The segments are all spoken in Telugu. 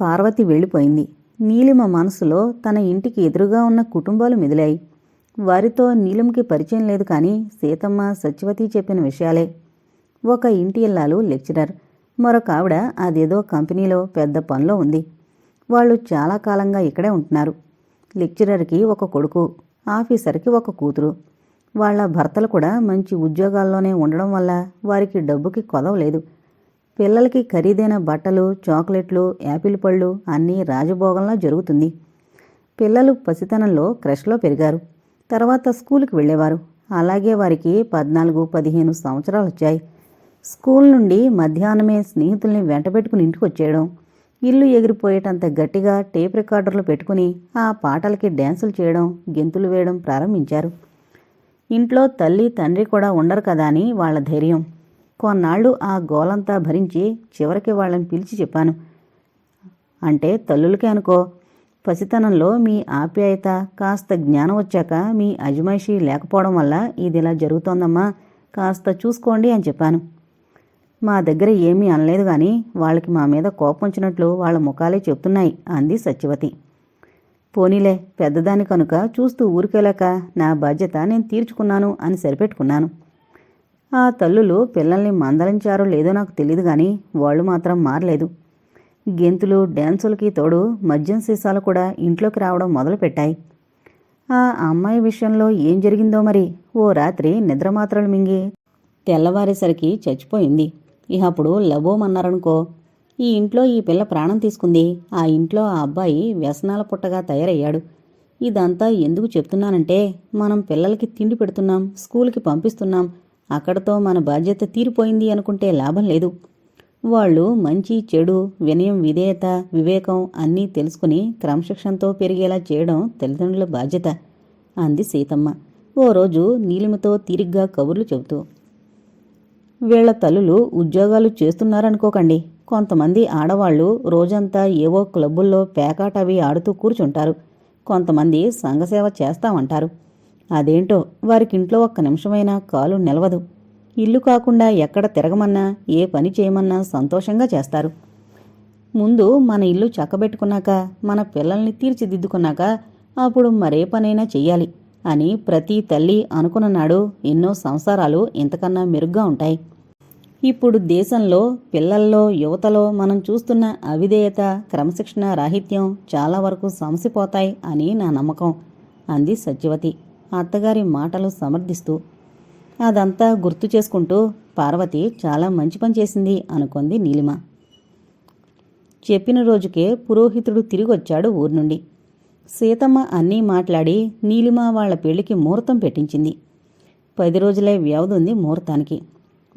పార్వతి వెళ్ళిపోయింది. నీలిమ మనసులో తన ఇంటికి ఎదురుగా ఉన్న కుటుంబాలు మెదిలాయి. వారితో నీలంకి పరిచయం లేదు కానీ సీతమ్మ సత్యవతి చెప్పిన విషయాలే. ఒక ఇంటి ఇల్లాలు లెక్చరర్. మరొక ఆవిడ అదేదో కంపెనీలో పెద్ద పనిలో ఉంది. వాళ్ళు చాలా కాలంగా ఇక్కడే ఉంటున్నారు. లెక్చరర్కి ఒక కొడుకు ఆఫీసర్కి ఒక కూతురు. వాళ్ళ భర్తలు కూడా మంచి ఉద్యోగాల్లోనే ఉండడం వల్ల వారికి డబ్బుకి కొదవలేదు పిల్లలకి ఖరీదైన బట్టలు చాక్లెట్లు యాపిల్ పళ్ళు అన్నీ రాజభోగంలా జరుగుతుంది. పిల్లలు పసితనంలో క్రష్లో పెరిగారు. తర్వాత స్కూల్కి వెళ్ళేవారు. అలాగే వారికి పద్నాలుగు పదిహేను సంవత్సరాలు వచ్చాయి. స్కూల్ నుండి మధ్యాహ్నమే స్నేహితుల్ని వెంటబెట్టుకుని ఇంటికి వచ్చేయడం. ఇల్లు ఎగిరిపోయేటంత గట్టిగా టేప్ రికార్డర్లు పెట్టుకుని ఆ పాటలకి డ్యాన్సులు చేయడం గెంతులు వేయడం ప్రారంభించారు. ఇంట్లో తల్లి తండ్రి కూడా ఉండరు కదా అని వాళ్ళ ధైర్యం. కొన్నాళ్ళు ఆ గోలంతా భరించి చివరికి వాళ్ళని పిలిచి చెప్పాను. అంటే తల్లులకే అనుకో పసితనంలో మీ ఆప్యాయత కాస్త జ్ఞానం వచ్చాక మీ అజమాయిషి లేకపోవడం వల్ల ఇది ఇలా జరుగుతోందమ్మా కాస్త చూసుకోండి అని చెప్పాను. మా దగ్గర ఏమీ అనలేదు కానీ వాళ్ళకి మా మీద కోపం వచ్చినట్లు వాళ్ళ ముఖాలే చెప్తున్నాయి అంది సత్యవతి. పోనీలే పెద్దదాని కనుక చూస్తూ ఊరికెళ్ళాక నా బాధ్యత నేను తీర్చుకున్నాను అని సరిపెట్టుకున్నాను. ఆ తల్లులు పిల్లల్ని మందలించారో లేదో నాకు తెలియదు కానీ వాళ్ళు మాత్రం మారలేదు. గెంతులు డ్యాన్సులకి తోడు మద్యం సీసాలు కూడా ఇంట్లోకి రావడం మొదలుపెట్టాయి. ఆ అమ్మాయి విషయంలో ఏం జరిగిందో మరి? ఓ రాత్రి నిద్ర మాత్రలు మింగి తెల్లవారేసరికి చచ్చిపోయింది. ఇక అప్పుడు లబోమన్నారనుకో ఈ ఇంట్లో ఈ పిల్ల ప్రాణం తీసుకుంది. ఆ ఇంట్లో ఆ అబ్బాయి వ్యసనాల పుట్టగా తయారయ్యాడు. ఇదంతా ఎందుకు చెప్తున్నానంటే మనం పిల్లలకి తిండి పెడుతున్నాం స్కూల్కి పంపిస్తున్నాం అక్కడతో మన బాధ్యత తీరిపోయింది అనుకుంటే లాభం లేదు. వాళ్ళు మంచి చెడు వినయం విధేయత వివేకం అన్నీ తెలుసుకుని క్రమశిక్షణతో పెరిగేలా చేయడం తల్లిదండ్రుల బాధ్యత అంది సీతమ్మ. ఓ రోజు నీలిమతో తీరిగ్గా కబుర్లు చెబుతూ వీళ్ళ తల్లులు ఉద్యోగాలు చేస్తున్నారనుకోకండి. కొంతమంది ఆడవాళ్ళు రోజంతా ఏవో క్లబ్బుల్లో పేకాట అవి ఆడుతూ కూర్చుంటారు. కొంతమంది సంఘసేవ చేస్తామంటారు. అదేంటో వారికింట్లో ఒక్క నిమిషమైనా కాలు నిలవదు. ఇల్లు కాకుండా ఎక్కడ తిరగమన్నా ఏ పని చేయమన్నా సంతోషంగా చేస్తారు. ముందు మన ఇల్లు చక్కబెట్టుకున్నాక మన పిల్లల్ని తీర్చిదిద్దుకున్నాక అప్పుడు మరే పనైనా చెయ్యాలి అని ప్రతి తల్లి అనుకున్న నాడు ఎన్నో సంసారాలు ఇంతకన్నా మెరుగ్గా ఉంటాయి. ఇప్పుడు దేశంలో పిల్లల్లో యువతలో మనం చూస్తున్న అవిధేయత క్రమశిక్షణ రాహిత్యం చాలా వరకు సమసిపోతాయి అని నా నమ్మకం అంది సత్యవతి. అత్తగారి మాటలు సమర్థిస్తూ అదంతా గుర్తు చేసుకుంటూ పార్వతి చాలా మంచి పని చేసింది అనుకుంది నీలిమ. చెప్పిన రోజుకే పురోహితుడు తిరిగొచ్చాడు ఊరి నుండి. సీతమ్మ అన్నీ మాట్లాడి నీలిమ వాళ్ళ పెళ్ళికి ముహూర్తం పెట్టించింది. పది రోజులే వ్యవధి ఉంది ముహూర్తానికి.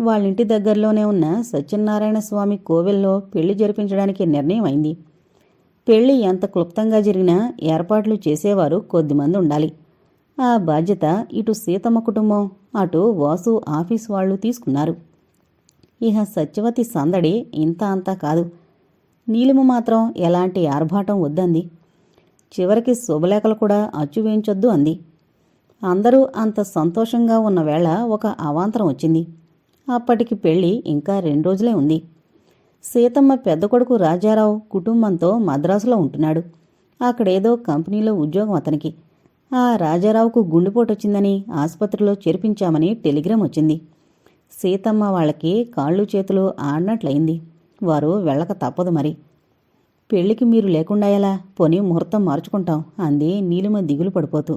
వాళ్ళింటి దగ్గరలోనే ఉన్న సత్యనారాయణ స్వామి కోవెల్లో పెళ్ళి జరిపించడానికి నిర్ణయం అయింది. పెళ్ళి ఎంత క్లుప్తంగా జరిగినా ఏర్పాట్లు చేసేవారు కొద్దిమంది ఉండాలి. ఆ బాధ్యత ఇటు సీతమ్మ కుటుంబం అటు వాసు ఆఫీస్ వాళ్ళు తీసుకున్నారు. ఇహ సత్యవతి సందడి ఇంత అంతా కాదు. నీలిమ మాత్రం ఎలాంటి ఆర్భాటం వద్దంది. చివరికి శుభలేఖలు కూడా అచ్చు వేయించొద్దు అంది. అందరూ అంత సంతోషంగా ఉన్న వేళ ఒక అవాంతరం వచ్చింది. అప్పటికి పెళ్ళి ఇంకా రెండు రోజులే ఉంది. సీతమ్మ పెద్ద కొడుకు రాజారావు కుటుంబంతో మద్రాసులో ఉంటున్నాడు. అక్కడేదో కంపెనీలో ఉద్యోగం అతనికి. ఆ రాజారావుకు గుండెపోటు వచ్చిందని ఆసుపత్రిలో చేర్పించామని టెలిగ్రామ్ వచ్చింది. సీతమ్మ వాళ్ళకి కాళ్ళు చేతులు ఆడినట్లయింది. వారు వెళ్ళక తప్పదు మరి. పెళ్ళికి మీరు లేకుండా ఎలా? పోనీ ముహూర్తం మార్చుకుంటాం అంది నీలిమ దిగులు పడిపోతూ.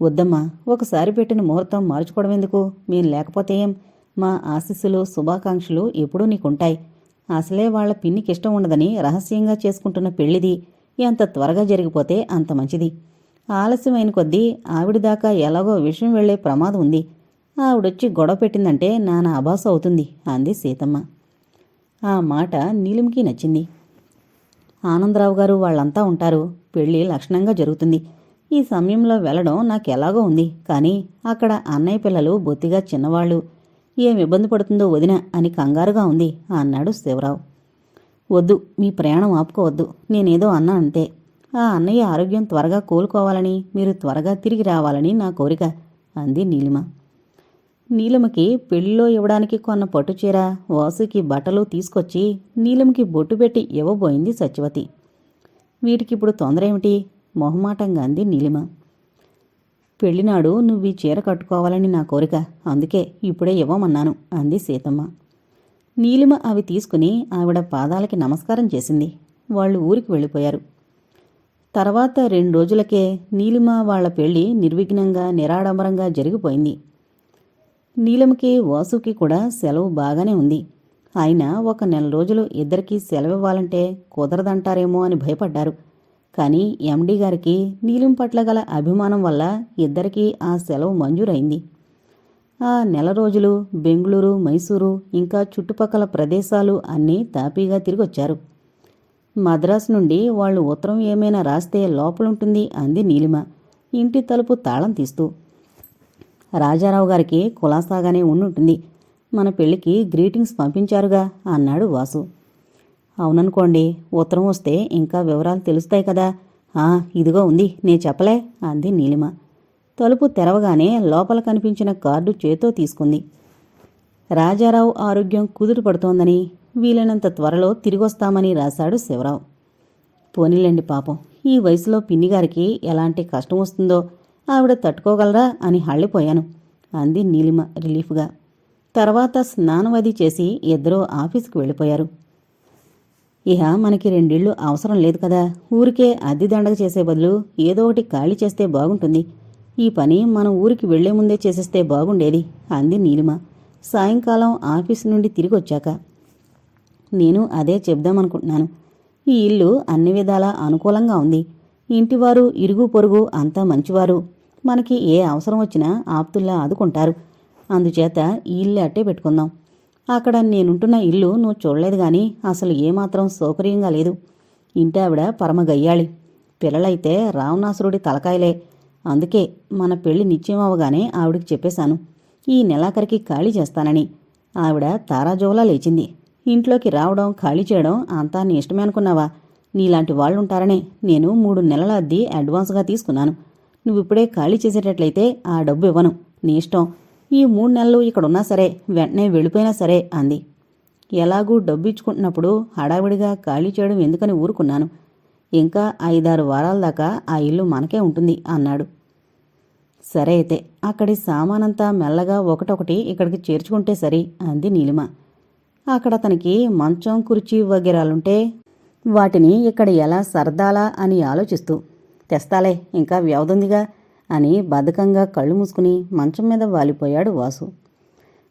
వద్దమ్మా ఒకసారి పెట్టిన ముహూర్తం మార్చుకోవడం ఎందుకు? మేము లేకపోతే ఏం? మా ఆశీస్సులు శుభాకాంక్షలు ఎప్పుడూ నీకుంటాయి. అసలే వాళ్ళ పిన్నికి ఇష్టం ఉండదని రహస్యంగా చేసుకుంటున్న పెళ్ళిది ఎంత త్వరగా జరిగిపోతే అంత మంచిది. ఆలస్యమైన కొద్దీ ఆవిడ దాకా ఎలాగో విషయం వెళ్ళే ప్రమాదం ఉంది. ఆవిడొచ్చి గొడవ పెట్టిందంటే నానా అభాస అవుతుంది అంది సీతమ్మ. ఆ మాట నీలిమికి నచ్చింది. ఆనందరావు గారు వాళ్ళంతా ఉంటారు. పెళ్ళి లక్షణంగా జరుగుతుంది. ఈ సమయంలో వెళ్ళడం ఎలాగో ఉంది. కానీ అక్కడ అన్నయ్య పిల్లలు బొత్తిగా చిన్నవాళ్ళు. ఏం ఇబ్బంది పడుతుందో వదిన అని కంగారుగా ఉంది అన్నాడు శివరావు. వద్దు మీ ప్రయాణం ఆపుకోవద్దు. నేనేదో అన్నా అంతే. ఆ అన్నయ్య ఆరోగ్యం త్వరగా కోలుకోవాలని మీరు త్వరగా తిరిగి రావాలని నా కోరిక అంది నీలిమ. నీలమకి పెళ్ళిలో ఇవ్వడానికి కొన్న పట్టుచీర వాసుకి బట్టలు తీసుకొచ్చి నీలమకి బొట్టు పెట్టి ఇవ్వబోయింది సత్యవతి. వీటికిప్పుడు తొందర ఏమిటి? మొహమాటంగా అంది నీలిమ. పెళ్ళినాడు నువ్వు ఈ చీర కట్టుకోవాలని నా కోరిక అందుకే ఇప్పుడే ఇవ్వమన్నాను అంది సీతమ్మ. నీలిమ అవి తీసుకుని ఆవిడ పాదాలకి నమస్కారం చేసింది. వాళ్ళు ఊరికి వెళ్ళిపోయారు. తర్వాత రెండు రోజులకే నీలిమ వాళ్ళ పెళ్ళి నిర్విఘ్నంగా నిరాడంబరంగా జరిగిపోయింది. నీలిమకి వాసుకి కూడా సెలవు బాగానే ఉంది. ఆయన ఒక నెల రోజులు ఇద్దరికీ సెలవివ్వాలంటే కుదరదంటారేమో అని భయపడ్డారు. కానీ ఎండీ గారికి నీలిం పట్ల గల అభిమానం వల్ల ఇద్దరికీ ఆ సెలవు మంజూరైంది. ఆ నెల రోజులు బెంగళూరు మైసూరు ఇంకా చుట్టుపక్కల ప్రదేశాలు అన్నీ తాపీగా తిరిగొచ్చారు. మద్రాసు నుండి వాళ్ళు ఉత్తరం ఏమైనా రాస్తే లోపలుంటుంది అంది నీలిమ. ఇంటి తలుపు తాళం తీస్తూ. రాజారావు గారికి కులాసాగానే ఉండుంటుంది. మన పెళ్ళికి గ్రీటింగ్స్ పంపించారుగా అన్నాడు వాసు. అవుననుకోండి ఉత్తరం వస్తే ఇంకా వివరాలు తెలుస్తాయి కదా. ఆ ఇదిగో ఉంది నే చెప్పలే అంది నీలిమ. తలుపు తెరవగానే లోపల కనిపించిన కార్డు చేతో తీసుకుంది. రాజారావు ఆరోగ్యం కుదురు పడుతోందని వీలైనంత త్వరలో తిరిగొస్తామని రాశాడు శివరావు. పోనీలేండి పాపం ఈ వయసులో పిన్నిగారికి ఎలాంటి కష్టం వస్తుందో ఆవిడ తట్టుకోగలరా అని హళ్ళిపోయాను అంది నీలిమ రిలీఫ్గా. తర్వాత స్నానవది చేసి ఇద్దరూ ఆఫీసుకు వెళ్ళిపోయారు. ఇహ మనకి రెండిళ్ళు అవసరం లేదు కదా ఊరికే అద్దె దండగ చేసే బదులు ఏదో ఒకటి ఖాళీ చేస్తే బాగుంటుంది. ఈ పని మనం ఊరికి వెళ్ళే ముందే చేసేస్తే బాగుండేది అంది నీలిమ. సాయంకాలం ఆఫీస్ నుండి తిరిగి వచ్చాక నేను అదే చెప్దామనుకుంటున్నాను ఈ ఇల్లు అన్ని విధాలా అనుకూలంగా ఉంది. ఇంటివారు ఇరుగు పొరుగు అంతా మంచివారు. మనకి ఏ అవసరం వచ్చినా ఆప్తుల్లా ఆదుకుంటారు. అందుచేత ఈ ఇల్లు అట్టే పెట్టుకుందాం. అక్కడ నేనుంటున్న ఇల్లు నువ్వు చూడలేదు గాని అసలు ఏమాత్రం సౌకర్యంగా లేదు. ఇంటి ఆవిడ పరమ గయ్యాళి. పిల్లలైతే రావణాసురుడి తలకాయలే. అందుకే మన పెళ్ళి నిశ్చయం అవగానే ఆవిడికి చెప్పేశాను. ఈ నెలాఖరికి ఖాళీ చేస్తానని. ఆవిడ తారాజోలా లేచింది. ఇంట్లోకి రావడం ఖాళీ చేయడం అంతా నీ ఇష్టమే అనుకున్నావా? నీలాంటి వాళ్ళుంటారనే నేను మూడు నెలల అద్దీ అడ్వాన్స్గా తీసుకున్నాను. నువ్విప్పుడే ఖాళీ చేసేటట్లయితే ఆ డబ్బు ఇవ్వను. నీ ఇష్టం. ఈ మూడు నెలలు ఇక్కడున్నా సరే వెంటనే వెళ్ళిపోయినా సరే అంది. ఎలాగూ డబ్బు ఇచ్చుకుంటున్నప్పుడు హడావిడిగా ఖాళీ చేయడం ఎందుకని ఊరుకున్నాను. ఇంకా ఐదారు వారాల దాకా ఆ ఇల్లు మనకే ఉంటుంది అన్నాడు. సరే అయితే అక్కడి సామానంతా మెల్లగా ఒకటొకటి ఇక్కడికి చేర్చుకుంటే సరి అంది నీలిమ. అక్కడ అతనికి మంచం కుర్చీ వగేరాలుంటే వాటిని ఇక్కడ ఎలా సర్దాలా అని ఆలోచిస్తూ తెస్తాలే ఇంకా వ్యవధుందిగా అని బద్ధకంగా కళ్ళు మూసుకుని మంచం మీద వాలిపోయాడు వాసు.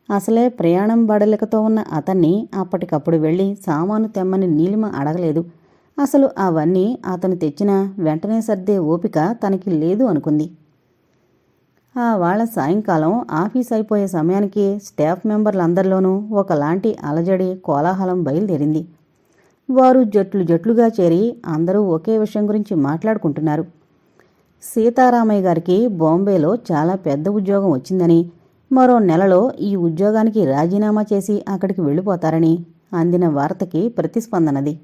అసలే ప్రయాణం బడలికతో ఉన్న అతన్ని అప్పటికప్పుడు వెళ్ళి సామాను తెమ్మని నీలిమ అడగలేదు. అసలు అవన్నీ అతను తెచ్చిన వెంటనే సర్దే ఓపిక తనకి లేదు అనుకుంది. వాళ్ళ సాయంకాలం ఆఫీస్ అయిపోయే సమయానికి స్టాఫ్ మెంబర్లందరిలోనూ ఒకలాంటి అలజడి కోలాహలం బయలుదేరింది. వారు జట్లు జట్లుగా చేరి అందరూ ఒకే విషయం గురించి మాట్లాడుకుంటున్నారు. సీతారామయ్య గారికి బాంబేలో చాలా పెద్ద ఉద్యోగం వచ్చిందని మరో నెలలో ఈ ఉద్యోగానికి రాజీనామా చేసి అక్కడికి వెళ్ళిపోతారని అందిన వార్తకి ప్రతిస్పందనది.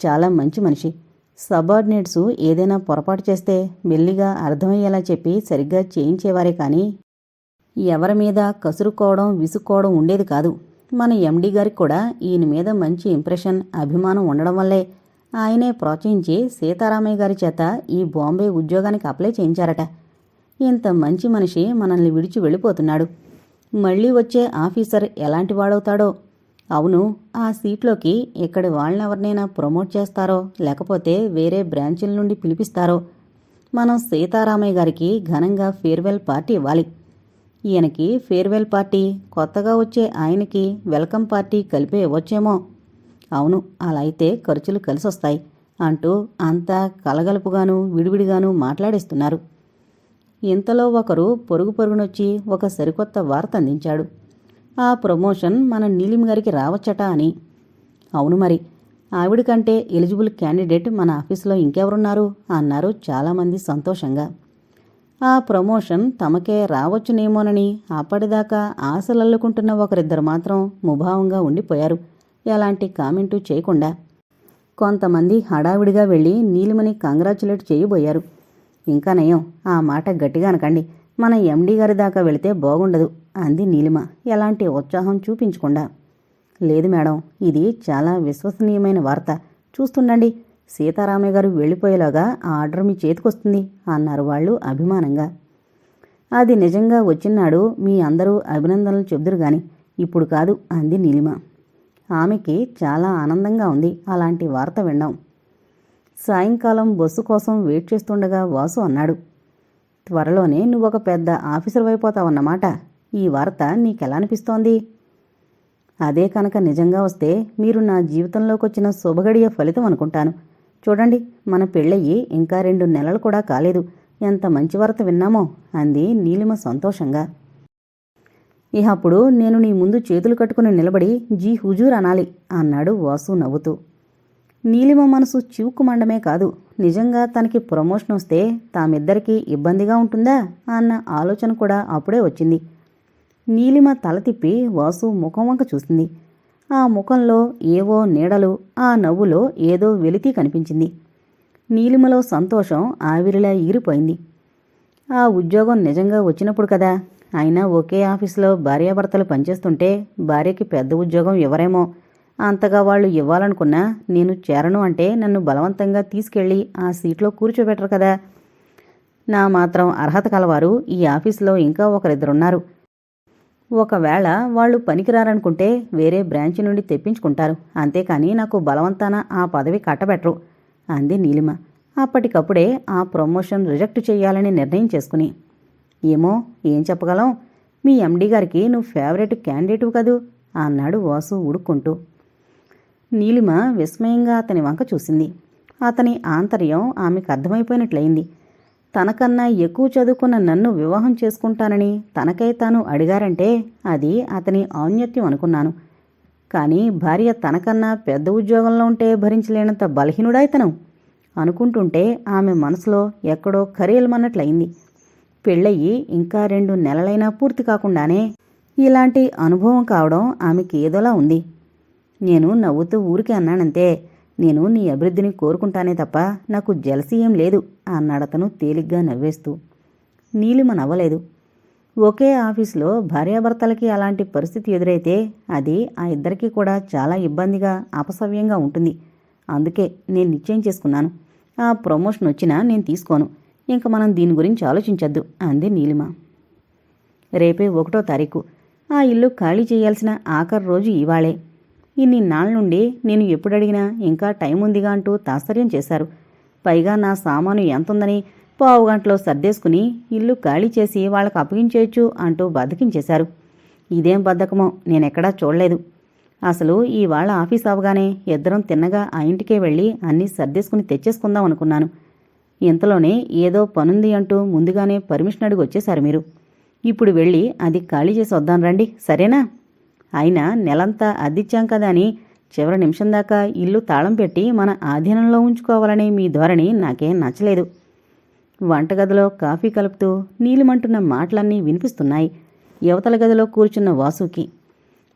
చాలా మంచి మనిషి. సబార్డినేట్స్ ఏదైనా పొరపాటు చేస్తే మెల్లిగా అర్థమయ్యేలా చెప్పి సరిగ్గా చేయించేవారే కానీ ఎవరి మీద కసురుకోవడం విసుక్కోవడం ఉండేది కాదు. మన ఎండీ గారికి కూడా ఈయన మీద మంచి ఇంప్రెషన్ అభిమానం ఉండడం వల్లే ఆయనే ప్రోత్సహించి సీతారామయ్య గారి చేత ఈ బాంబే ఉద్యోగానికి అప్లై చేయించారట. ఇంత మంచి మనిషి మనల్ని విడిచి వెళ్ళిపోతున్నాడు. మళ్ళీ వచ్చే ఆఫీసర్ ఎలాంటి వాడవుతాడో అవును ఆ సీట్లోకి ఇక్కడ వాళ్ళనెవరినైనా ప్రమోట్ చేస్తారో లేకపోతే వేరే బ్రాంచీల నుండి పిలిపిస్తారో? మనం సీతారామయ్య గారికి ఘనంగా ఫేర్వెల్ పార్టీ ఇవ్వాలి. ఈయనకి ఫేర్వెల్ పార్టీ కొత్తగా వచ్చే ఆయనకి వెల్కమ్ పార్టీ కలిపే ఇవ్వచ్చేమో? అవును అలా అయితే ఖర్చులు కలిసొస్తాయి అంటూ అంతా కలగలుపుగాను విడివిడిగాను మాట్లాడేస్తున్నారు. ఇంతలో ఒకరు పొరుగు పొరుగునొచ్చి ఒక సరికొత్త వార్త అందించాడు. ఆ ప్రమోషన్ మన నీలిం గారికి రావచ్చట అని. అవును మరి ఆవిడ కంటే ఎలిజిబుల్ క్యాండిడేట్ మన ఆఫీసులో ఇంకెవరున్నారు అన్నారు చాలామంది సంతోషంగా. ఆ ప్రమోషన్ తమకే రావచ్చునేమోనని అప్పటిదాకా ఆశలల్లుకుంటున్న ఒకరిద్దరు మాత్రం ముభావంగా ఉండిపోయారు. ఎలాంటి కామెంటు చేయకుండా కొంతమంది హడావిడిగా వెళ్ళి నీలిమని కంగ్రాచులేట్ చేయబోయారు. ఇంకా నయం ఆ మాట గట్టిగా అనకండి. మన ఎండీ గారి దాకా వెళితే బాగుండదు. అంది నీలిమ. ఎలాంటి ఉత్సాహం చూపించకుండా. లేదు మేడం ఇది చాలా విశ్వసనీయమైన వార్త. చూస్తుండండి. సీతారామయ్య గారు వెళ్ళిపోయేలాగా ఆ ఆర్డర్ మీ చేతికొస్తుంది అన్నారు వాళ్ళు అభిమానంగా. అది నిజంగా వచ్చినాడు మీ అందరూ అభినందనలు చెబుదురు గాని ఇప్పుడు కాదు అంది నీలిమ. ఆమెకి చాలా ఆనందంగా ఉంది అలాంటి వార్త విన్నాం. సాయంకాలం బస్సు కోసం వెయిట్ చేస్తుండగా వాసు అన్నాడు. త్వరలోనే నువ్వు ఒక పెద్ద ఆఫీసర్ అయిపోతావన్నమాట ఈ వార్త నీకెలా అనిపిస్తోంది? అదే కనుక నిజంగా వస్తే మీరు నా జీవితంలోకి వచ్చిన శుభగడియ ఫలితం అనుకుంటాను. చూడండి మన పెళ్ళయ్యి ఇంకా రెండు నెలలు కూడా కాలేదు. ఎంత మంచి వార్త విన్నామో అంది నీలిమ సంతోషంగా. ఇహ అప్పుడు నేను నీ ముందు చేతులు కట్టుకుని నిలబడి జీ హుజూర్ అనాలి అన్నాడు వాసు నవ్వుతూ. నీలిమ మనసు చివుకుమండమే కాదు నిజంగా తనకి ప్రమోషన్ వస్తే తామిద్దరికీ ఇబ్బందిగా ఉంటుందా? అన్న ఆలోచన కూడా అప్పుడే వచ్చింది. నీలిమ తల తిప్పి వాసు ముఖం వంక చూసింది. ఆ ముఖంలో ఏవో నీడలు ఆ నవ్వులో ఏదో వెలితి కనిపించింది. నీలిమలో సంతోషం ఆవిరిలా ఈరిపోయింది. ఆ ఉద్యోగం నిజంగా వచ్చినప్పుడు కదా? అయినా ఒకే ఆఫీసులో భార్యాభర్తలు పనిచేస్తుంటే భార్యకి పెద్ద ఉద్యోగం ఎవరేమో? అంతగా వాళ్ళు ఇవ్వాలనుకున్నా నేను చేరను అంటే నన్ను బలవంతంగా తీసుకెళ్ళి ఆ సీట్లో కూర్చోబెట్టరు కదా? నా మాత్రం అర్హత కలవారు ఈ ఆఫీసులో ఇంకా ఒకరిద్దరున్నారు. ఒకవేళ వాళ్ళు పనికిరారనుకుంటే వేరే బ్రాంచ్ నుండి తెప్పించుకుంటారు. అంతేకాని నాకు బలవంతాన ఆ పదవి కట్టబెట్టరు అంది నీలిమ. అప్పటికప్పుడే ఆ ప్రమోషన్ రిజెక్ట్ చేయాలని నిర్ణయం చేసుకుని. ఏమో ఏం చెప్పగలం? మీ ఎండీ గారికి నువ్వు ఫేవరెట్ క్యాండిడేటు కదూ అన్నాడు వాసు ఉడుక్కుంటూ. నీలిమ విస్మయంగా అతని వంక చూసింది. అతని ఆంతర్యం ఆమెకు అర్థమైపోయినట్లయింది. తనకన్నా ఎక్కువ చదువుకున్న నన్ను వివాహం చేసుకుంటానని తనకై తాను అడిగారంటే అది అతని ఔన్నత్యం అనుకున్నాను. కానీ భార్య తనకన్నా పెద్ద ఉద్యోగంలో ఉంటే భరించలేనంత బలహీనుడా ఇతను? అనుకుంటుంటే ఆమె మనసులో ఎక్కడో ఖరీలమన్నట్లయింది పెళ్ళయి ఇంకా రెండు నెలలైనా పూర్తి కాకుండానే ఇలాంటి అనుభవం కావడం ఆమెకి ఏదోలా ఉంది. నేను నవ్వుతూ ఊరికే అన్నానంతే నేను నీ అభివృద్ధిని కోరుకుంటానే తప్ప నాకు జలసి ఏం లేదు అన్నాడతను తేలిగ్గా నవ్వేస్తూ. నీలిమ నవ్వలేదు. ఒకే ఆఫీసులో భార్యాభర్తలకి అలాంటి పరిస్థితి ఎదురైతే అది ఆ ఇద్దరికీ కూడా చాలా ఇబ్బందిగా అపసవ్యంగా ఉంటుంది. అందుకే నేను నిశ్చయం చేసుకున్నాను. ఆ ప్రమోషన్ వచ్చినా నేను తీసుకోను. ఇంక మనం దీని గురించి ఆలోచించద్దు అంది నీలిమ. రేపే ఒకటో తారీఖు. ఆ ఇల్లు ఖాళీ చేయాల్సిన ఆఖరి రోజు ఇవాళే. ఇన్ని నాళ్ళ నుండి నేను ఎప్పుడు అడిగినా ఇంకా టైం ఉందిగా అంటూ తాత్సర్యం చేశారు. పైగా నా సామాను ఎంతుందని పావు గంటలో సర్దేసుకుని ఇల్లు ఖాళీ చేసి వాళ్ళకు అప్పగించేయచ్చు అంటూ బద్ధకించేశారు ఇదేం బద్ధకమో నేనెక్కడా చూడలేదు. అసలు ఈ వాళ్ళ ఆఫీస్ అవగానే ఇద్దరం తిన్నగా ఆ ఇంటికే వెళ్ళి అన్నీ సర్దేసుకుని తెచ్చేసుకుందాం అనుకున్నాను. ఇంతలోనే ఏదో పనుంది అంటూ ముందుగానే పర్మిషన్ అడిగి వచ్చేశారు మీరు. ఇప్పుడు వెళ్ళి అది ఖాళీ చేసి వద్దాం రండి సరేనా? అయినా నెలంతా అద్దిచ్చాం కదా అని చివరి నిమిషం దాకా ఇల్లు తాళం పెట్టి మన ఆధీనంలో ఉంచుకోవాలనే మీ ధోరణి నాకేం నచ్చలేదు. వంటగదిలో కాఫీ కలుపుతూ నీలిమంటున్న మాటలన్నీ వినిపిస్తున్నాయి. యువతల గదిలో కూర్చున్న వాసుకి.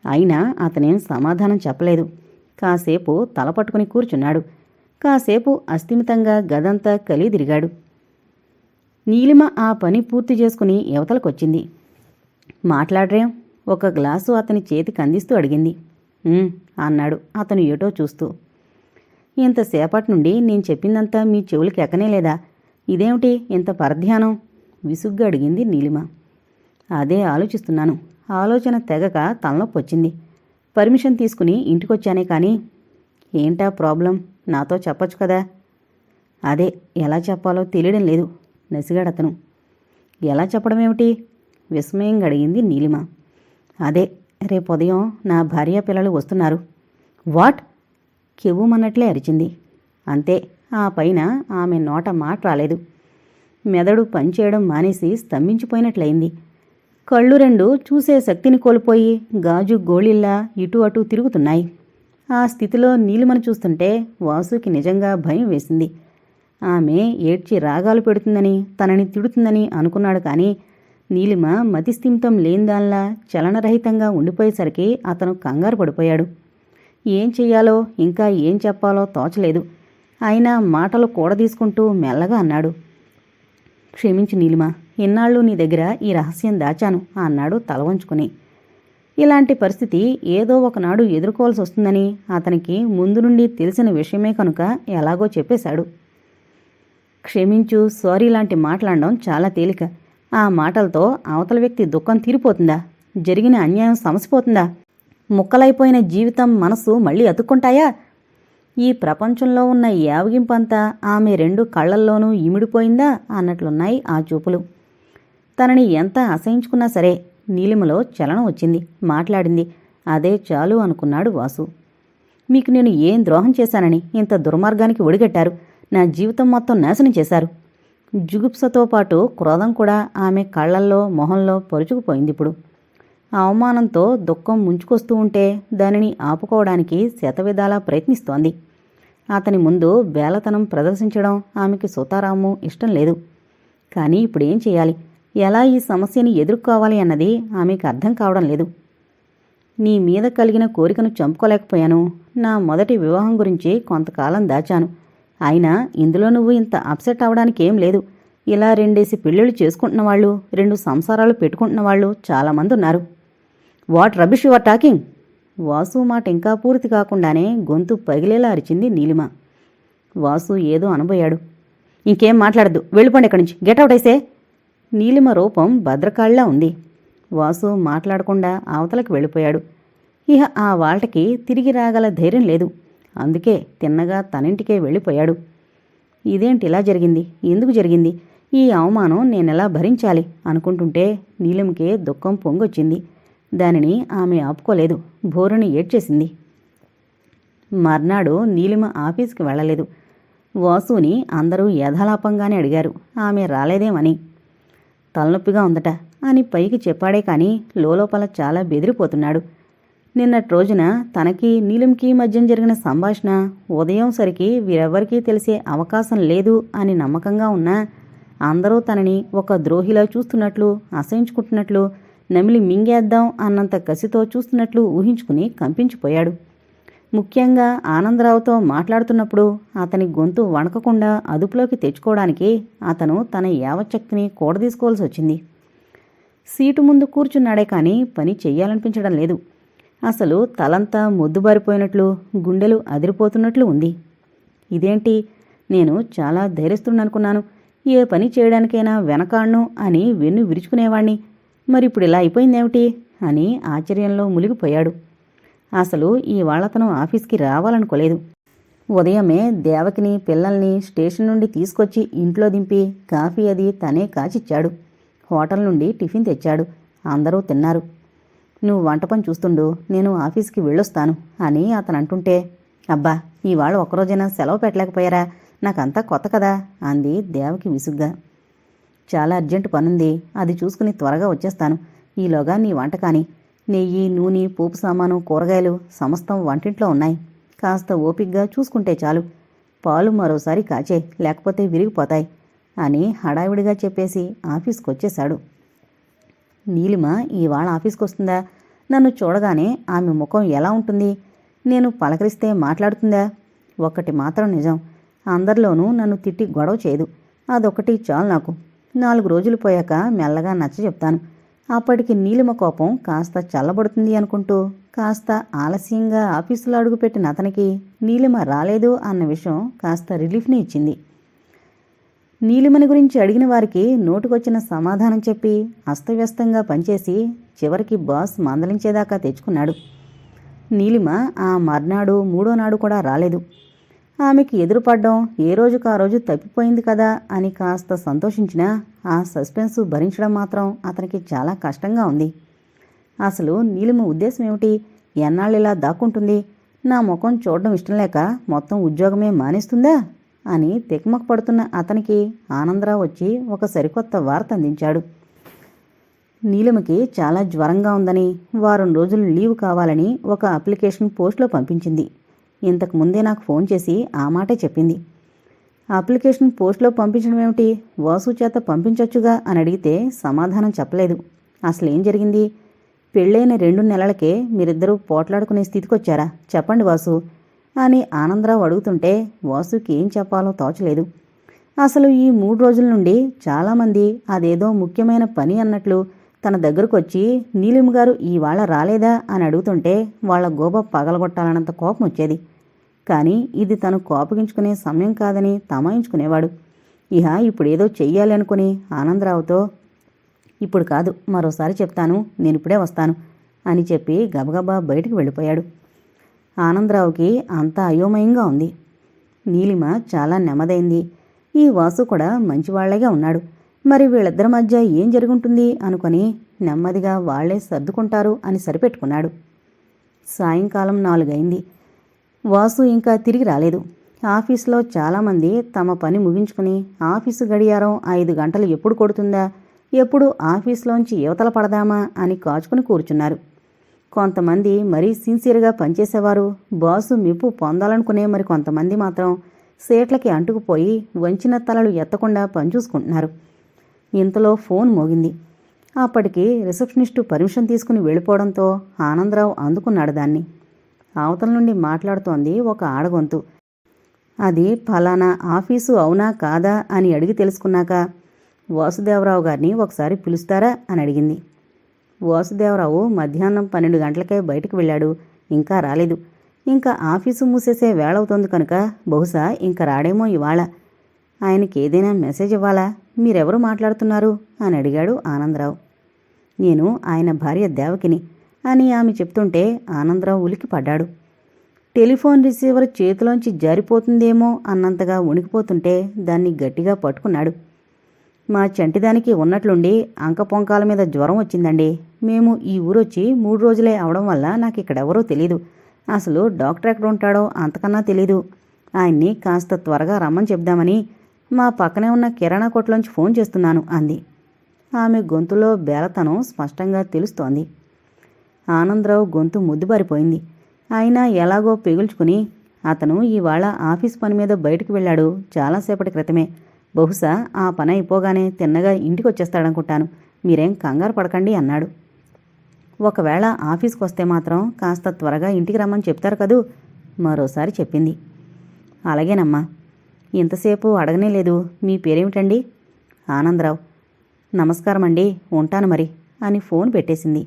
అయినా అతనేం సమాధానం చెప్పలేదు. కాసేపు తల పట్టుకుని కూర్చున్నాడు. కాసేపు అస్థిమితంగా గదంతా కలిదిరిగాడు నీలిమ ఆ పని పూర్తి చేసుకుని యువతలకొచ్చింది. మాట్లాడరేం? ఒక గ్లాసు అతని చేతికి అందిస్తూ అడిగింది. అన్నాడు అతను ఏటో చూస్తూ. ఇంతసేపటి నుండి నేను చెప్పిందంతా మీ చెవులకి ఎక్కనే లేదా? ఇదేమిటి ఇంత పరధ్యానం? విసుగ్గా అడిగింది నీలిమ. అదే ఆలోచిస్తున్నాను. ఆలోచన తెగక తలనొప్పి వచ్చింది. పర్మిషన్ తీసుకుని ఇంటికొచ్చానే కానీ ఏంటా ప్రాబ్లం? నాతో చెప్పొచ్చు కదా? అదే ఎలా చెప్పాలో తెలియడం లేదు నసిగాడతను ఎలా చెప్పడం ఏమిటి విస్మయంగా అడిగింది నీలిమ. అదే రేపు ఉదయం నా భార్య పిల్లలు వస్తున్నారు. వాట్? కెవ్వుమన్నట్లే అరిచింది. అంతే ఆ పైన ఆమె నోట మాట రాలేదు. మెదడు పనిచేయడం మానేసి స్తంభించిపోయినట్లయింది. కళ్ళు రెండు చూసే శక్తిని కోల్పోయి గాజు గోళిల్లా ఇటు అటు తిరుగుతున్నాయి. ఆ స్థితిలో నీలిమను చూస్తుంటే వాసుకి నిజంగా భయం వేసింది. ఆమె ఏడ్చి రాగాలు పెడుతుందని తనని తిడుతుందని అనుకున్నాడు కానీ నీలిమ మతిస్థిమితం లేనిదాన్లా చలనరహితంగా ఉండిపోయేసరికి అతను కంగారు పడిపోయాడు. ఏం చెయ్యాలో ఇంకా ఏం చెప్పాలో తోచలేదు. అయినా మాటలు కూడదీసుకుంటూ మెల్లగా అన్నాడు. క్షమించు నీలిమ ఇన్నాళ్ళు నీ దగ్గర ఈ రహస్యం దాచాను అన్నాడు తల వంచుకుని. ఇలాంటి పరిస్థితి ఏదో ఒకనాడు ఎదుర్కోవాల్సి వస్తుందని అతనికి ముందు నుండి తెలిసిన విషయమే కనుక ఎలాగో చెప్పేశాడు. క్షమించు సారీ లాంటి మాట్లాడడం చాలా తేలిక. ఆ మాటలతో అవతల వ్యక్తి దుఃఖం తీరిపోతుందా? జరిగిన అన్యాయం సమసిపోతుందా? ముక్కలైపోయిన జీవితం మనసు మళ్ళీ అతుక్కుంటాయా? ఈ ప్రపంచంలో ఉన్న యావగింపంతా ఆమె రెండు కళ్ళల్లోనూ ఇమిడిపోయిందా అన్నట్లున్నాయి ఆ చూపులు. తనని ఎంత అసహించుకున్నా సరే నీలిమలో చలనం వచ్చింది మాట్లాడింది. అదే చాలు అనుకున్నాడు వాసు. మీకు నేను ఏం ద్రోహం చేశానని ఇంత దుర్మార్గానికి ఒడిగట్టారు? నా జీవితం మొత్తం నాశనం చేశారు. జుగుప్సతో పాటు క్రోధం కూడా ఆమె కళ్ళల్లో మొహంలో పరుచుకుపోయింది ఇప్పుడు. అవమానంతో దుఃఖం ముంచుకొస్తూ ఉంటే దానిని ఆపుకోవడానికి శతవిధాలా ప్రయత్నిస్తోంది. అతని ముందు వేలతనం ప్రదర్శించడం ఆమెకి సుతారాము ఇష్టం లేదు. కానీ ఇప్పుడేం చేయాలి? ఎలా ఈ సమస్యని ఎదుర్కోవాలి అన్నది ఆమెకు అర్థం కావడం లేదు. నీ మీద కలిగిన కోరికను చంపుకోలేకపోయాను. నా మొదటి వివాహం గురించి కొంతకాలం దాచాను. అయినా ఇందులో నువ్వు ఇంత అప్సెట్ అవడానికి ఏం లేదు. ఇలా రెండేసి పెళ్ళిళ్ళు చేసుకుంటున్న వాళ్ళు రెండు సంసారాలు పెట్టుకుంటున్న వాళ్ళు చాలామంది ఉన్నారు. What rubbish you're talking Vasu మాట ఇంకా పూర్తి కాకుండానే గొంతు పగిలేలా అరిచింది నీలిమ. వాసు ఏదో అనబోయాడు. ఇంకేం మాట్లాడద్దు వెళ్ళిపోండి ఇక్కడి నుంచి. గెట్అవుట్ అయిసే నీలిమ రూపం భద్రకాళ్ళలా ఉంది. వాసు మాట్లాడకుండా అవతలకి వెళ్ళిపోయాడు. ఇహ ఆ వాళ్ళకి తిరిగి రాగల ధైర్యం లేదు. అందుకే తిన్నగా తనింటికే వెళ్ళిపోయాడు. ఇదేంటి ఇలా జరిగింది? ఎందుకు జరిగింది? ఈ అవమానం నేనెలా భరించాలి? అనుకుంటుంటే నీలిమకే దుఃఖం పొంగొచ్చింది. దానిని ఆమె ఆపుకోలేదు. భోరుని ఏడ్చేసింది. మర్నాడు నీలిమ ఆఫీస్కి వెళ్ళలేదు. వాసుని అందరూ యథాలాపంగానే అడిగారు. ఆమె రాలేదేమని. తలనొప్పిగా ఉందట అని పైకి చెప్పాడే కానీ లోలోపల చాలా బెదిరిపోతున్నాడు. నిన్నటి రోజున తనకి నీలంకి మధ్య జరిగిన సంభాషణ ఉదయం సరికి వీరెవ్వరికీ తెలిసే అవకాశం లేదు అని నమ్మకంగా ఉన్నా అందరూ తనని ఒక ద్రోహిలా చూస్తున్నట్లు అసహించుకుంటున్నట్లు నమిలి మింగేద్దాం అన్నంత కసితో చూస్తున్నట్లు ఊహించుకుని కంపించిపోయాడు. ముఖ్యంగా ఆనందరావుతో మాట్లాడుతున్నప్పుడు అతని గొంతు వణకకుండా అదుపులోకి తెచ్చుకోవడానికి అతను తన యావచ్చక్తిని కూడదీసుకోవాల్సి వచ్చింది. సీటు ముందు కూర్చున్నాడే కానీ పని చెయ్యాలనిపించడం లేదు. అసలు తలంతా మొద్దుబారిపోయినట్లు గుండెలు అదిరిపోతున్నట్లు ఉంది. ఇదేంటి? నేను చాలా ధైర్యస్తున్ననుకున్నాను ఏ పని చేయడానికైనా వెనకాడ్ను అని వెన్ను విరుచుకునేవాణ్ణి. మరిప్పుడు ఇలా అయిపోయిందేమిటి? అని ఆశ్చర్యంలో మునిగిపోయాడు. అసలు ఈ వాళ్ళతను ఆఫీస్కి రావాలనుకోలేదు. ఉదయమే దేవకిని పిల్లల్ని స్టేషన్ నుండి తీసుకొచ్చి ఇంట్లో దింపి కాఫీ అది తనే కాచిచ్చాడు. హోటల్ నుండి టిఫిన్ తెచ్చాడు. అందరూ తిన్నారు. నువ్వు వంట పని చూస్తుండు నేను ఆఫీస్కి వెళ్ళొస్తాను అని అతను అంటుంటే అబ్బా ఇవాళ ఒక్కరోజైనా సెలవు పెట్టలేకపోయారా? నాకంతా కొత్త కదా అంది దేవకి విసుగ్గా. చాలా అర్జెంటు పనుంది అది చూసుకుని త్వరగా వచ్చేస్తాను. ఈలోగా నీ వంట కాని నెయ్యి నూనె పోపు సామాను కూరగాయలు సమస్తం వంటింట్లో ఉన్నాయి. కాస్త ఓపిగ్గా చూసుకుంటే చాలు. పాలు మరోసారి కాచే లేకపోతే విరిగిపోతాయి అని హడావిడిగా చెప్పేసి ఆఫీస్కి వచ్చేశాడు నీలిమ ఇవాళ ఆఫీస్కి వస్తుందా నన్ను చూడగానే ఆమె ముఖం ఎలా ఉంటుంది? నేను పలకరిస్తే మాట్లాడుతుందా? ఒక్కటి మాత్రం నిజం. అందరిలోనూ నన్ను తిట్టి గొడవ చేయదు. అదొకటి చాలు నాకు. నాలుగు రోజులు పోయాక మెల్లగా నచ్చ చెప్తాను. అప్పటికి నీలిమ కోపం కాస్త చల్లబడుతుంది అనుకుంటూ కాస్త ఆలస్యంగా ఆఫీసులో అడుగుపెట్టిన అతనికి నీలిమ రాలేదు అన్న విషయం కాస్త రిలీఫ్ని ఇచ్చింది. నీలిమని గురించి అడిగిన వారికి నోటుకొచ్చిన సమాధానం చెప్పి అస్తవ్యస్తంగా పనిచేసి చివరికి బాస్ మందలించేదాకా తెచ్చుకున్నాడు. నీలిమ ఆ మర్నాడు మూడో నాడు కూడా రాలేదు. ఆమెకి ఎదురుపడ్డం ఏ రోజుకు ఆ రోజు తప్పిపోయింది కదా అని కాస్త సంతోషించినా ఆ సస్పెన్స్ భరించడం మాత్రం అతనికి చాలా కష్టంగా ఉంది. అసలు నీలిమ ఉద్దేశం ఏమిటి? ఎన్నాళ్ళు ఇలా దాక్కుంటుంది? నా ముఖం చూడడం ఇష్టం లేక మొత్తం ఉద్యోగమే మానేస్తుందా? అని తికమక పడుతున్న అతనికి ఆనందరావు వచ్చి ఒక సరికొత్త వార్త అందించాడు. నీలిమకి చాలా జ్వరంగా ఉందని వారం రోజులు లీవ్ కావాలని ఒక అప్లికేషన్ పోస్ట్లో పంపించింది. ఇంతకు ముందే నాకు ఫోన్ చేసి ఆ మాటే చెప్పింది. అప్లికేషన్ పోస్ట్లో పంపించడం ఏమిటి? వాసు చేత పంపించొచ్చుగా అని అడిగితే సమాధానం చెప్పలేదు. అసలు ఏం జరిగింది? పెళ్ళైన రెండు నెలలకే మీరిద్దరూ పోట్లాడుకునే స్థితికొచ్చారా? చెప్పండి వాసు. అని ఆనందరావు అడుగుతుంటే వాసుకి ఏం చెప్పాలో తోచలేదు. అసలు ఈ మూడు రోజుల నుండి చాలామంది అదేదో ముఖ్యమైన పని అన్నట్లు తన దగ్గరకు వచ్చి నీలిమ గారు ఇవాళ రాలేదా అని అడుగుతుంటే వాళ్ళ గోబ పగలగొట్టాలన్నంత కోపం వచ్చేది. కానీ ఇది తను కోపగించుకునే సమయం కాదని తమాయించుకునేవాడు. ఇహ ఇప్పుడేదో చెయ్యాలి అనుకుని ఆనందరావుతో ఇప్పుడు కాదు మరోసారి చెప్తాను నేను ఇప్పుడే వస్తాను అని చెప్పి గబగబా బయటికి వెళ్ళిపోయాడు. ఆనందరావుకి అంత అయోమయంగా ఉంది. నీలిమ చాలా నెమ్మదైంది. ఈ వాసు కూడా మంచివాళ్ళేగా ఉన్నాడు. మరి వీళ్ళిద్దరి మధ్య ఏం జరుగుంటుంది అనుకొని నెమ్మదిగా వాళ్ళే సర్దుకుంటారు అని సరిపెట్టుకున్నాడు. సాయంకాలం నాలుగైంది. వాసు ఇంకా తిరిగి రాలేదు. ఆఫీస్లో చాలామంది తమ పని ముగించుకుని ఆఫీసు గడియారం ఐదు గంటలు ఎప్పుడు కొడుతుందా? ఎప్పుడు ఆఫీస్లోంచి యువతల పడదామా అని కాచుకుని కూర్చున్నారు. కొంతమంది మరీ సిన్సియర్గా పనిచేసేవారు. బాసు మెప్పు పొందాలనుకునే మరి కొంతమంది మాత్రం సీట్లకి అంటుకుపోయి వంచిన తలలు ఎత్తకుండా పనిచూసుకుంటున్నారు ఇంతలో ఫోన్ మోగింది. అప్పటికి రిసెప్షనిస్టు పర్మిషన్ తీసుకుని వెళ్ళిపోవడంతో ఆనందరావు అందుకున్నాడు దాన్ని. అవతల నుండి మాట్లాడుతోంది ఒక ఆడగొంతు. అది ఫలానా ఆఫీసు అవునా కాదా అని అడిగి తెలుసుకున్నాక వాసుదేవరావు గారిని ఒకసారి పిలుస్తారా? అని అడిగింది. వాసుదేవరావు మధ్యాహ్నం పన్నెండు గంటలకే బయటకు వెళ్ళాడు. ఇంకా రాలేదు. ఇంకా ఆఫీసు మూసేసే వేళవుతోంది కనుక బహుశా ఇంకా రాడేమో ఇవాళ. ఆయనకి ఏదైనా మెసేజ్ ఇవ్వాలా? మీరెవరు మాట్లాడుతున్నారు? అని అడిగాడు ఆనందరావు. నేను ఆయన భార్య దేవకిని అని ఆమె చెప్తుంటే ఆనందరావు ఉలికి పడ్డాడు. టెలిఫోన్ రిసీవర్ చేతిలోంచి జారిపోతుందేమో అన్నంతగా ఉణికిపోతుంటే దాన్ని గట్టిగా పట్టుకున్నాడు. మా చంటిదానికి ఉన్నట్లుండి అంకపొంకాల మీద జ్వరం వచ్చిందండి. మేము ఈ ఊరొచ్చి మూడు రోజులే అవడం వల్ల నాకు ఇక్కడెవరో తెలీదు. అసలు డాక్టర్ ఎక్కడ ఉంటాడో అంతకన్నా తెలీదు. ఆయన్ని కాస్త త్వరగా రమ్మని చెప్దామని మా పక్కనే ఉన్న కిరాణా కొట్లోంచి ఫోన్ చేస్తున్నాను అంది. ఆమె గొంతులో బేలతనం స్పష్టంగా తెలుస్తోంది. ఆనందరావు గొంతు ముద్దుబారిపోయింది. ఆయన ఎలాగో పెగుల్చుకుని అతను ఇవాళ ఆఫీస్ పని మీద బయటకు వెళ్ళాడు. చాలాసేపటి క్రితమే. బహుశా ఆ పని అయిపోగానే తిన్నగా ఇంటికి వచ్చేస్తాడనుకుంటాను మీరేం కంగారు పడకండి అన్నాడు. ఒకవేళ ఆఫీస్కి వస్తే మాత్రం కాస్త త్వరగా ఇంటికి రమ్మని చెప్తారు కదూ? మరోసారి చెప్పింది. అలాగేనమ్మా. ఇంతసేపు అడగనే లేదు. మీ పేరేమిటండి? ఆనందరావు. నమస్కారం అండి ఉంటాను మరి అని ఫోన్ పెట్టేసింది.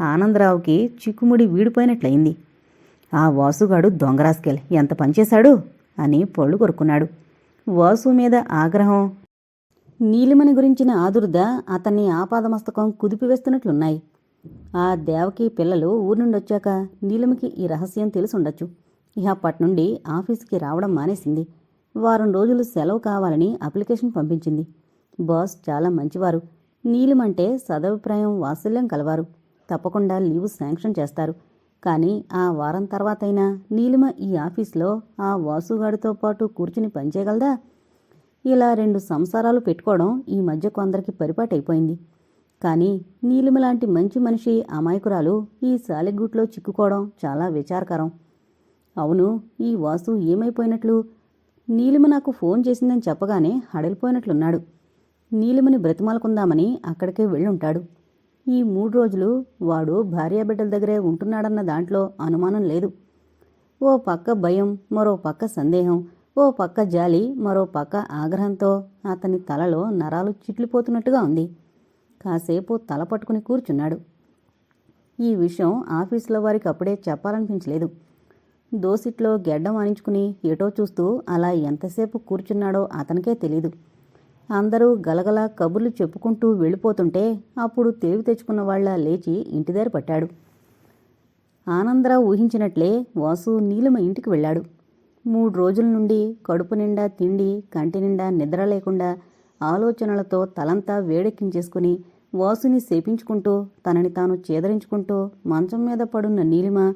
ఆనందరావుకి చిక్కుముడి వీడిపోయినట్లయింది. ఆ వాసుగాడు దొంగరాస్కెల్ ఎంత పనిచేశాడు అని పళ్ళు కొరుకున్నాడు వాసు మీద ఆగ్రహం. నీలిమని గురించిన ఆదుర్ద అతన్ని ఆపాదమస్తకం కుదిపివేస్తున్నట్లున్నాయి. ఆ దేవకి పిల్లలు ఊరి నుండి వచ్చాక నీలిమకి ఈ రహస్యం తెలుసుండొచ్చు. ఇక అప్పటి నుండి ఆఫీస్కి రావడం మానేసింది. వారం రోజులు సెలవు కావాలని అప్లికేషన్ పంపించింది. బాస్ చాలా మంచివారు. నీలిమంటే సదభిప్రాయం వాత్సల్యం కలవారు. తప్పకుండా లీవు శాంక్షన్ చేస్తారు. కానీ ఆ వారం తర్వాతైనా నీలిమ ఈ ఆఫీస్లో ఆ వాసుగాడితో పాటు కూర్చుని పనిచేయగలదా? ఇలా రెండు సంసారాలు పెట్టుకోవడం ఈ మధ్య కొందరికి పరిపాటైపోయింది. కానీ నీలిమ లాంటి మంచి మనిషి అమాయకురాలు ఈ సాలెగూట్లో చిక్కుకోవడం చాలా విచారకరం. అవును ఈ వాసు ఏమైపోయినట్లు? నీలిమ నాకు ఫోన్ చేసిందని చెప్పగానే హడలిపోయినట్లున్నాడు. నీలిమని బ్రతిమాలకుందామని అక్కడికే వెళ్ళుంటాడు. ఈ మూడు రోజులు వాడు భార్యాబిడ్డల దగ్గరే ఉంటున్నాడన్న దాంట్లో అనుమానం లేదు. ఓ పక్క భయం మరో పక్క సందేహం ఓ పక్క జాలి మరో పక్క ఆగ్రహంతో అతని తలలో నరాలు చిట్లిపోతున్నట్టుగా ఉంది. కాసేపు తల పట్టుకుని కూర్చున్నాడు. ఈ విషయం ఆఫీసులో వారికి అప్పుడే చెప్పాలనిపించలేదు. దోసిట్లో గెడ్డం ఆనించుకుని ఎటో చూస్తూ అలా ఎంతసేపు కూర్చున్నాడో అతనికే తెలీదు. అందరూ గలగల కబుర్లు చెప్పుకుంటూ వెళ్ళిపోతుంటే అప్పుడు తెలివి తెచ్చుకున్న వాళ్ళ లేచి ఇంటిదారి పట్టాడు. ఆనందరావు ఊహించినట్లే వాసు నీలిమ ఇంటికి వెళ్ళాడు. మూడు రోజుల నుండి కడుపు నిండా తిండి కంటి నిండా నిద్ర లేకుండా ఆలోచనలతో తలంతా వేడెక్కించేసుకుని వాసుని సేపించుకుంటూ తనని తాను చేదరించుకుంటూ మంచం మీద పడున్న నీలిమ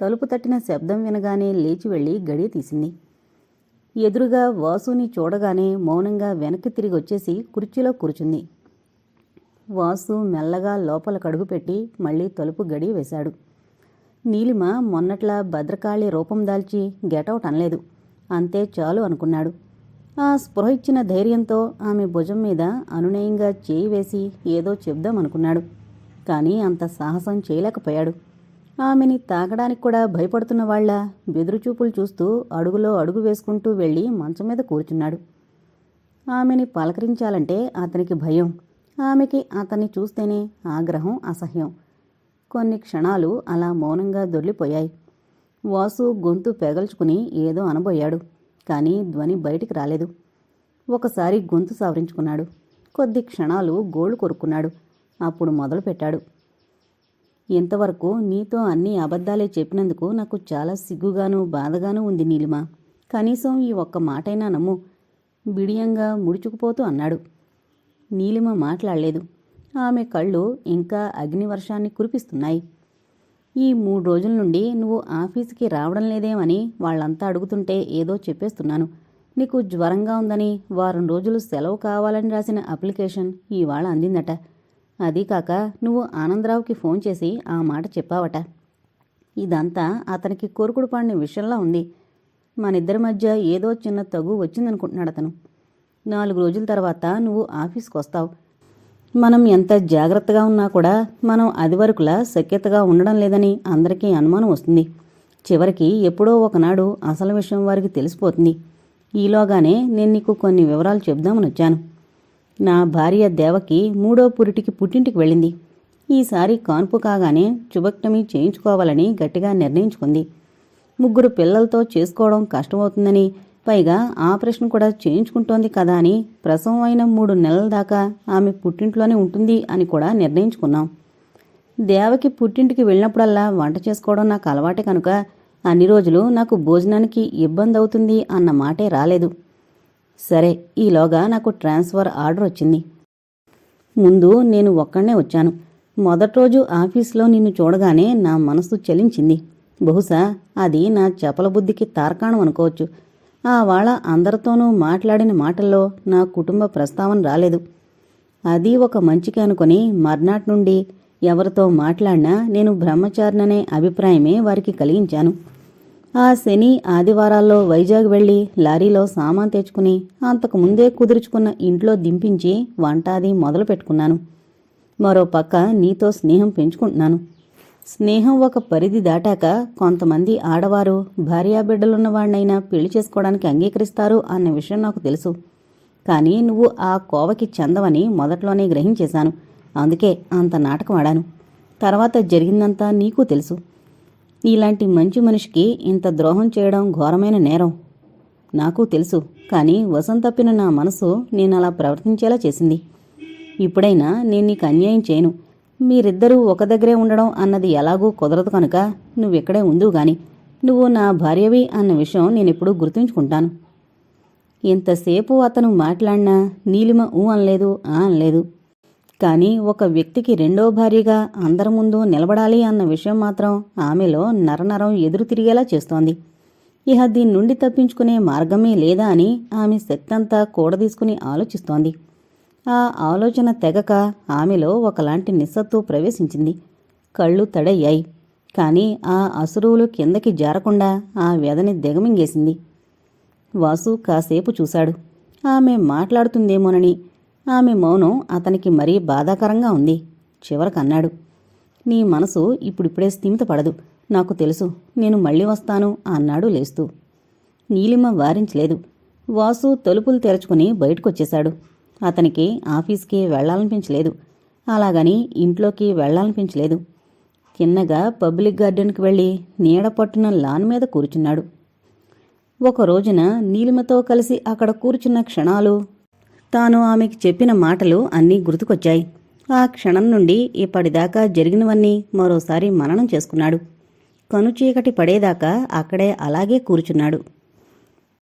తలుపు తట్టిన శబ్దం వినగానే లేచి వెళ్ళి గడియ తీసింది. ఎదురుగా వాసుని చూడగానే మౌనంగా వెనక్కి తిరిగి వచ్చేసి కుర్చీలో కూర్చుంది. వాసు మెల్లగా లోపల కడుగుపెట్టి మళ్ళీ తలుపు గడి వేశాడు. నీలిమ మొన్నట్లా భద్రకాళి రూపం దాల్చి గెటౌట్ అనలేదు. అంతే చాలు అనుకున్నాడు. ఆ స్పృహ ఇచ్చిన ధైర్యంతో ఆమె భుజం మీద అనునయంగా చేయి వేసి ఏదో చెప్దామనుకున్నాడు. కానీ అంత సాహసం చేయలేకపోయాడు. ఆమెని తాకడానికి కూడా భయపడుతున్న వాళ్ళ బెదురుచూపులు చూస్తూ అడుగులో అడుగు వేసుకుంటూ వెళ్ళి మంచం మీద కూర్చున్నాడు. ఆమెని పలకరించాలంటే అతనికి భయం. ఆమెకి అతన్ని చూస్తేనే ఆగ్రహం అసహ్యం. కొన్ని క్షణాలు అలా మౌనంగా దొర్లిపోయాయి వాసు గొంతు పెగల్చుకుని ఏదో అనబోయాడు కానీ ధ్వని బయటికి రాలేదు. ఒకసారి గొంతు సవరించుకున్నాడు. కొద్ది క్షణాలు గోళ్ళు కొరుక్కున్నాడు. అప్పుడు మొదలుపెట్టాడు. ఇంతవరకు నీతో అన్ని అబద్ధాలే చెప్పినందుకు నాకు చాలా సిగ్గుగాను బాధగాను ఉంది నీలిమ. కనీసం ఈ ఒక్క మాటైనా నమ్ము. బిడియంగా ముడుచుకుపోతూ అన్నాడు. నీలిమ మాట్లాడలేదు. ఆమె కళ్ళు ఇంకా అగ్నివర్షాన్ని కురిపిస్తున్నాయి. ఈ మూడు రోజుల నుండి నువ్వు ఆఫీసుకి రావడం లేదేమని వాళ్ళంతా అడుగుతుంటే ఏదో చెప్పేస్తున్నాను. నీకు జ్వరంగా ఉందని వారం రోజులు సెలవు కావాలని రాసిన అప్లికేషన్ ఇవాళ అందిందట. అదీ కాక నువ్వు ఆనందరావుకి ఫోన్ చేసి ఆ మాట చెప్పావట. ఇదంతా అతనికి కోరుకుడు పడిన విషయంలా ఉంది. మనిద్దరి మధ్య ఏదో చిన్న తగు వచ్చిందనుకుంటున్నాడు అతను. నాలుగు రోజుల తర్వాత నువ్వు ఆఫీస్కి వస్తావు. మనం ఎంత జాగ్రత్తగా ఉన్నా కూడా మనం అది వరకులా సఖ్యతగా ఉండడం లేదని అందరికీ అనుమానం వస్తుంది. చివరికి ఎప్పుడో ఒకనాడు అసలు విషయం వారికి తెలిసిపోతుంది. ఈలోగానే నేను నీకు కొన్ని వివరాలు చెప్దామని వచ్చాను. నా భార్య దేవకి మూడో పురిటికి పుట్టింటికి వెళ్ళింది. ఈసారి కాన్పు కాగానే చుబక్టమీ చేయించుకోవాలని గట్టిగా నిర్ణయించుకుంది. ముగ్గురు పిల్లలతో చేసుకోవడం కష్టమవుతుందని పైగా ఆపరేషన్ కూడా చేయించుకుంటోంది కదా అని ప్రసవం అయిన మూడు నెలల దాకా ఆమె పుట్టింట్లోనే ఉంటుంది అని కూడా నిర్ణయించుకున్నాం. దేవకి పుట్టింటికి వెళ్ళినప్పుడల్లా వంట చేసుకోవడం నాకు అలవాటే కనుక అన్ని రోజులు నాకు భోజనానికి ఇబ్బంది అవుతుంది అన్న మాటే రాలేదు. సరే ఈలోగా నాకు ట్రాన్స్ఫర్ ఆర్డర్ వచ్చింది. ముందు నేను ఒక్కనే వచ్చాను. మొదటి రోజు ఆఫీస్లో నిన్ను చూడగానే నా మనసు చలించింది. బహుశా అది నా చపల బుద్ధికి తార్కాణం అనుకోవచ్చు. ఆ వాళ్ళ అందరితోనూ మాట్లాడిన మాటల్లో నా కుటుంబ ప్రస్తావన రాలేదు. అది ఒక మంచికి అనుకుని మర్నాటి నుండి ఎవరితో మాట్లాడినా నేను బ్రహ్మచారిననే అభిప్రాయమే వారికి కలిగించాను. ఆ శని ఆదివారాల్లో వైజాగ్ వెళ్ళి లారీలో సామాన్ తెచ్చుకుని అంతకు ముందే కుదుర్చుకున్న ఇంట్లో దింపించి వంటాది మొదలు పెట్టుకున్నాను. మరో పక్క నీతో స్నేహం పెంచుకుంటున్నాను. స్నేహం ఒక పరిధి దాటాక కొంతమంది ఆడవారు భార్యాబిడ్డలున్నవాడినైనా పెళ్ళి చేసుకోవడానికి అంగీకరిస్తారు అన్న విషయం నాకు తెలుసు. కానీ నువ్వు ఆ కోవకి చెందవని మొదట్లోనే గ్రహించేశాను. అందుకే అంత నాటకం ఆడాను. తర్వాత జరిగిందంతా నీకు తెలుసు. ఇలాంటి మంచి మనిషికి ఇంత ద్రోహం చేయడం ఘోరమైన నేరం. నాకు తెలుసు కానీ వసం తప్పిన నా మనసు నేను అలా ప్రవర్తించేలా చేసింది. ఇప్పుడైనా నేను నీకు అన్యాయం చేయను. మీరిద్దరూ ఒక దగ్గరే ఉండడం అన్నది ఎలాగూ కుదరదు కనుక నువ్వెక్కడే ఉందువు గాని. నువ్వు నా భార్యవి అన్న విషయం నేనెప్పుడూ గుర్తుంచుకుంటాను. ఇంతసేపు అతను మాట్లాడినా నీలిమ ఊ అనలేదు ఆ అనలేదు. కానీ ఒక వ్యక్తికి రెండో భార్యగా అందరి ముందు నిలబడాలి అన్న విషయం మాత్రం ఆమెలో నరనరం ఎదురు తిరిగేలా చేస్తోంది. ఇహ దీని నుండి తప్పించుకునే మార్గమే లేదా అని ఆమె శక్తంతా కూడదీసుకుని ఆలోచిస్తోంది. ఆ ఆలోచన తెగక ఆమెలో ఒకలాంటి నిస్సత్తు ప్రవేశించింది. కళ్ళు తడయ్యాయి. కానీ ఆ అసురువులు కిందకి జారకుండా ఆ వ్యధని దిగమింగేసింది. వాసు కాసేపు చూశాడు. ఆమె మాట్లాడుతుందేమోనని ఆమె మౌనం అతనికి మరీ బాధాకరంగా ఉంది. చివరకు అన్నాడు నీ మనసు ఇప్పుడిప్పుడే స్థిమితపడదు. నాకు తెలుసు నేను మళ్ళీ వస్తాను అన్నాడు లేస్తూ. నీలిమ వారించలేదు. వాసు తలుపులు తెరుచుకుని బయటకొచ్చేశాడు. అతనికి ఆఫీస్కి వెళ్ళాలనిపించలేదు. అలాగని ఇంట్లోకి వెళ్ళాలనిపించలేదు. తిన్నగా పబ్లిక్ గార్డెన్కి వెళ్ళి నీడ పట్టున లాన్ మీద కూర్చున్నాడు. ఒక రోజున నీలిమతో కలిసి అక్కడ కూర్చున్న క్షణాలు తాను ఆమెకి చెప్పిన మాటలు అన్నీ గుర్తుకొచ్చాయి. ఆ క్షణం నుండి ఇప్పటిదాకా జరిగినవన్నీ మరోసారి మననం చేసుకున్నాడు. కనుచీకటి పడేదాకా అక్కడే అలాగే కూర్చున్నాడు.